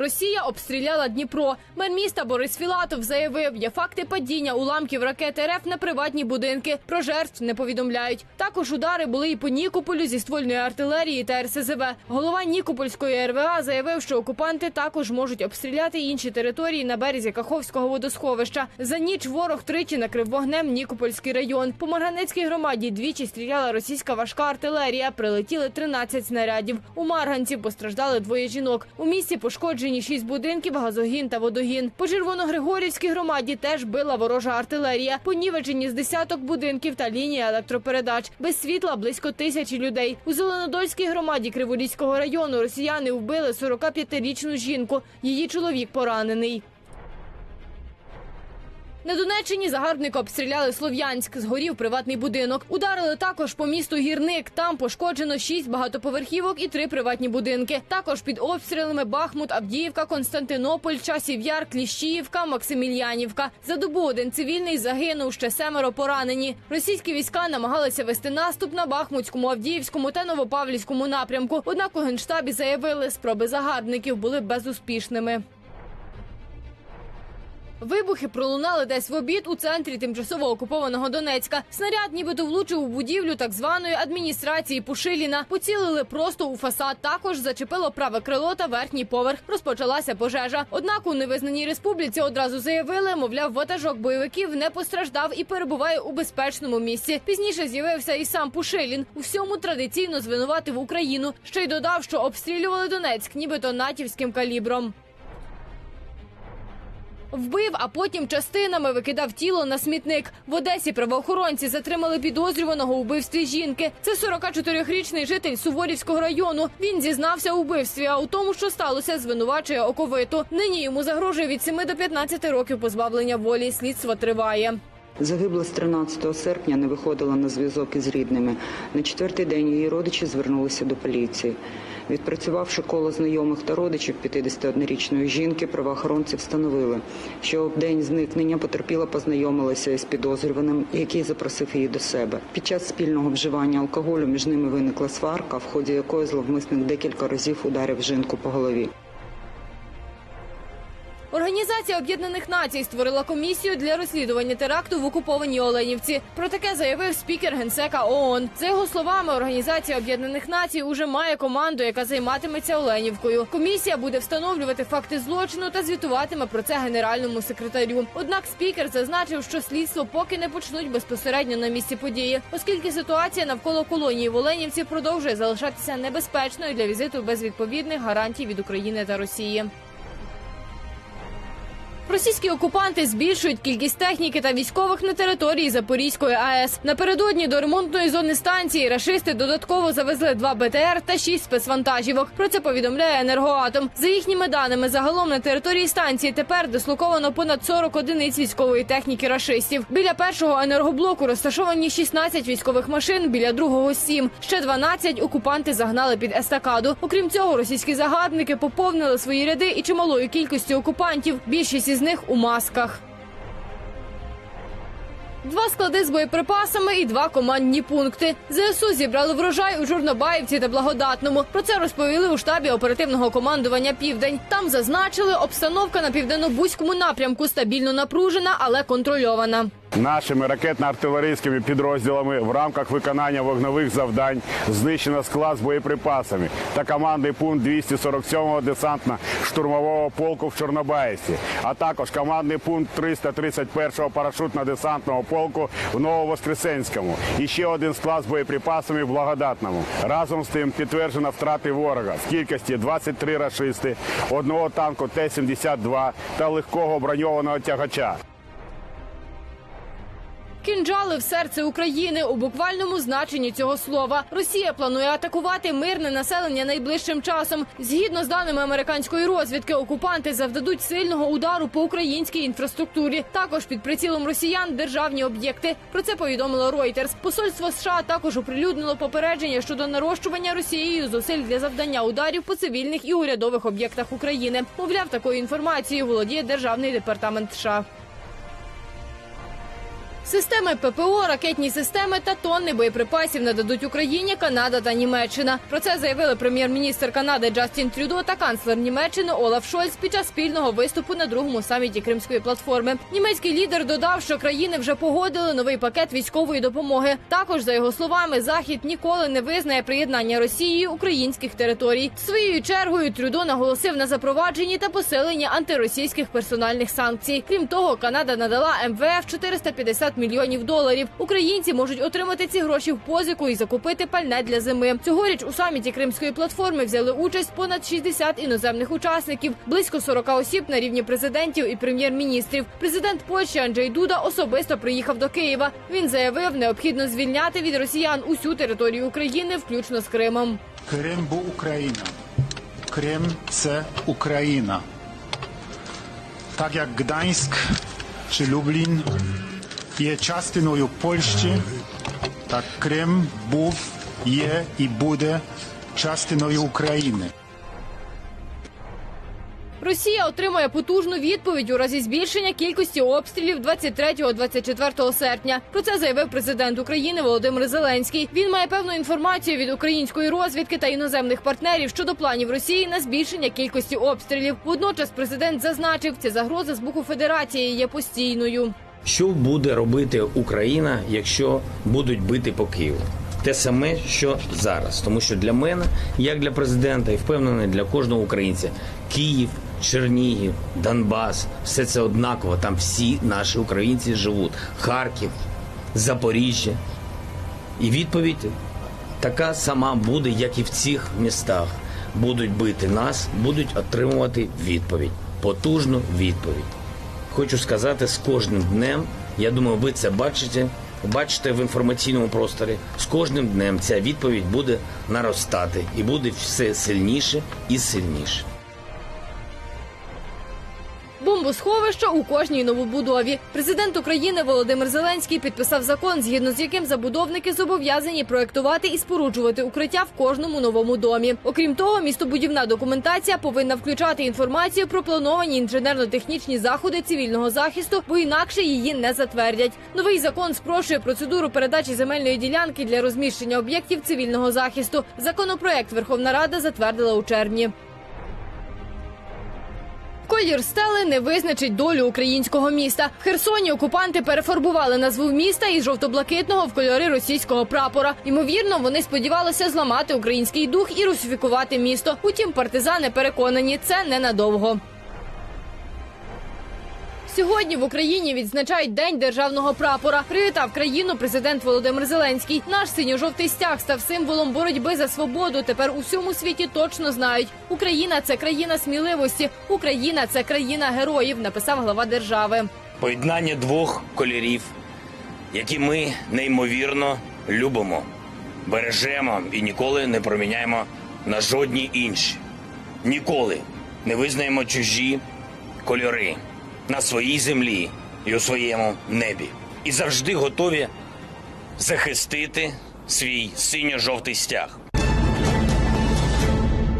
Росія обстріляла Дніпро. Мер міста Борис Філатов заявив, є факти падіння уламків ракет РФ на приватні будинки. Про жертв не повідомляють. Також удари були і по Нікополю зі ствольної артилерії та РСЗВ. Голова Нікопольської РВА заявив, що окупанти також можуть обстріляти інші території на березі Каховського водосховища. За ніч ворог тричі накрив вогнем Нікопольський район. По Марганецькій громаді двічі стріляла російська важка артилерія. Прилетіли 13 снарядів. У Марганці постраждали двоє жінок. У місті пошкоджені шість будинків, газогін та водогін. По Червоногригорівській громаді теж била ворожа артилерія. Понівечені з десяток будинків та лінії електропередач. Без світла близько тисячі людей. У Зеленодольській громаді Криворізького району росіяни вбили 45-річну жінку. Її чоловік поранений. На Донеччині загарбника обстріляли Слов'янськ. Згорів приватний будинок. Ударили також по місту Гірник. Там пошкоджено шість багатоповерхівок і три приватні будинки. Також під обстрілами Бахмут, Авдіївка, Константинополь, Часів Яр, Кліщіївка, Максимільянівка. За добу один цивільний загинув, ще семеро поранені. Російські війська намагалися вести наступ на Бахмутському, Авдіївському та Новопавлівському напрямку. Однак у генштабі заявили, спроби загарбників були безуспішними. Вибухи пролунали десь в обід у центрі тимчасово окупованого Донецька. Снаряд нібито влучив у будівлю так званої адміністрації Пушиліна. Поцілили просто у фасад. Також зачепило праве крило та верхній поверх. Розпочалася пожежа. Однак у невизнаній республіці одразу заявили, мовляв, ватажок бойовиків не постраждав і перебуває у безпечному місці. Пізніше з'явився і сам Пушилін. У всьому традиційно звинуватив Україну. Ще й додав, що обстрілювали Донецьк, нібито натівським калібром. Вбив, а потім частинами викидав тіло на смітник. В Одесі правоохоронці затримали підозрюваного у вбивстві жінки. Це 44-річний житель Суворівського району. Він зізнався у вбивстві, а у тому, що сталося, звинувачує оковиту. Нині йому загрожує від 7 до 15 років позбавлення волі. Слідство триває. Загибла з 13 серпня, не виходила на зв'язок із рідними. На четвертий день її родичі звернулися до поліції. Відпрацювавши коло знайомих та родичів 51-річної жінки, правоохоронці встановили, що в день зникнення потерпіла познайомилася із підозрюваним, який запросив її до себе. Під час спільного вживання алкоголю між ними виникла сварка, в ході якої зловмисник декілька разів ударив жінку по голові. Організація Об'єднаних Націй створила комісію для розслідування теракту в окупованій Оленівці. Про таке заявив спікер генсека ООН. За його словами, Організація Об'єднаних Націй уже має команду, яка займатиметься Оленівкою. Комісія буде встановлювати факти злочину та звітуватиме про це генеральному секретарю. Однак спікер зазначив, що слідство поки не почнуть безпосередньо на місці події, оскільки ситуація навколо колонії в Оленівці продовжує залишатися небезпечною для візиту без відповідних гарантій від України та Росії. Російські окупанти збільшують кількість техніки та військових на території Запорізької АЕС. Напередодні до ремонтної зони станції рашисти додатково завезли два БТР та шість спецвантажівок. Про це повідомляє енергоатом. За їхніми даними, загалом на території станції тепер дислоковано понад 40 одиниць військової техніки рашистів. Біля першого енергоблоку розташовані 16 військових машин, біля другого 7. Ще 12 окупанти загнали під естакаду. Окрім цього, російські загарбники поповнили свої ряди і чималою кількістю окупантів. Більшість із них у масках. Два склади з боєприпасами і два командні пункти. ЗСУ зібрали врожай у Журнобаївці та Благодатному. Про це розповіли у штабі оперативного командування Південь. Там зазначили, обстановка на південно-бузькому напрямку стабільно напружена, але контрольована. Нашими ракетно-артилерійськими підрозділами в рамках виконання вогневих завдань знищено склад з боєприпасами та командний пункт 247-го десантно-штурмового полку в Чорнобаївці, а також командний пункт 331-го парашютно-десантного полку в Нововоскресенському. І ще один склад з боєприпасами в Благодатному. Разом з тим підтверджено втрати ворога в кількості 23 рашисти, одного танку Т-72 та легкого броньованого тягача. Кінжали в серце України у буквальному значенні цього слова. Росія планує атакувати мирне населення найближчим часом. Згідно з даними американської розвідки, окупанти завдадуть сильного удару по українській інфраструктурі. Також під прицілом росіян державні об'єкти. Про це повідомило Reuters. Посольство США також оприлюднило попередження щодо нарощування Росією зусиль для завдання ударів по цивільних і урядових об'єктах України. Мовляв, такою інформацією володіє державний департамент США. Системи ППО, ракетні системи та тонни боєприпасів нададуть Україні Канада та Німеччина. Про це заявили прем'єр-міністр Канади Джастін Трюдо та канцлер Німеччини Олаф Шольц під час спільного виступу на другому саміті Кримської платформи. Німецький лідер додав, що країни вже погодили новий пакет військової допомоги. Також, за його словами, захід ніколи не визнає приєднання Росії українських територій. Своєю чергою Трюдо наголосив на запровадженні та посиленні антиросійських персональних санкцій. Крім того, Канада надала МВФ 450 мільйонів доларів. Українці можуть отримати ці гроші в позику і закупити пальне для зими. Цьогоріч у саміті Кримської платформи взяли участь понад 60 іноземних учасників, близько 40 осіб на рівні президентів і прем'єр-міністрів. Президент Польщі Анджей Дуда особисто приїхав до Києва. Він заявив, необхідно звільняти від росіян усю територію України, включно з Кримом. Крим був Україна. Крим це Україна. Так як Гданськ чи Люблін є частиною Польщі, так Крим був, є і буде частиною України. Росія отримає потужну відповідь у разі збільшення кількості обстрілів 23-24 серпня. Про це заявив президент України Володимир Зеленський. Він має певну інформацію від української розвідки та іноземних партнерів щодо планів Росії на збільшення кількості обстрілів. Водночас президент зазначив, ця загроза з боку Федерації є постійною. Що буде робити Україна, якщо будуть бити по Києву? Те саме, що зараз, тому що для мене, як для президента, і впевнений для кожного українця, Київ, Чернігів, Донбас, все це однаково. Там всі наші українці живуть. Харків, Запоріжжя. І відповідь така сама буде, як і в цих містах. Будуть бити нас, будуть отримувати відповідь, потужну відповідь. Хочу сказати, з кожним днем, я думаю, ви це бачите, бачите в інформаційному просторі. З кожним днем ця відповідь буде наростати і буде все сильніше і сильніше. Бомбосховища у кожній новобудові. Президент України Володимир Зеленський підписав закон, згідно з яким забудовники зобов'язані проектувати і споруджувати укриття в кожному новому домі. Окрім того, містобудівна документація повинна включати інформацію про плановані інженерно-технічні заходи цивільного захисту, бо інакше її не затвердять. Новий закон спрощує процедуру передачі земельної ділянки для розміщення об'єктів цивільного захисту. Законопроект Верховна Рада затвердила у червні. Колір стели не визначить долю українського міста. В Херсоні окупанти перефарбували назву міста із жовто-блакитного в кольори російського прапора. Ймовірно, вони сподівалися зламати український дух і русифікувати місто. Утім, партизани переконані, це ненадовго. Сьогодні в Україні відзначають День державного прапора. Привітав країну президент Володимир Зеленський. Наш синьо-жовтий стяг став символом боротьби за свободу. Тепер у всьому світі точно знають. Україна це країна сміливості. Україна це країна героїв. Написав глава держави. Поєднання двох кольорів, які ми неймовірно любимо, бережемо і ніколи не проміняємо на жодні інші. Ніколи не визнаємо чужі кольори на своїй землі і у своєму небі. І завжди готові захистити свій синьо-жовтий стяг.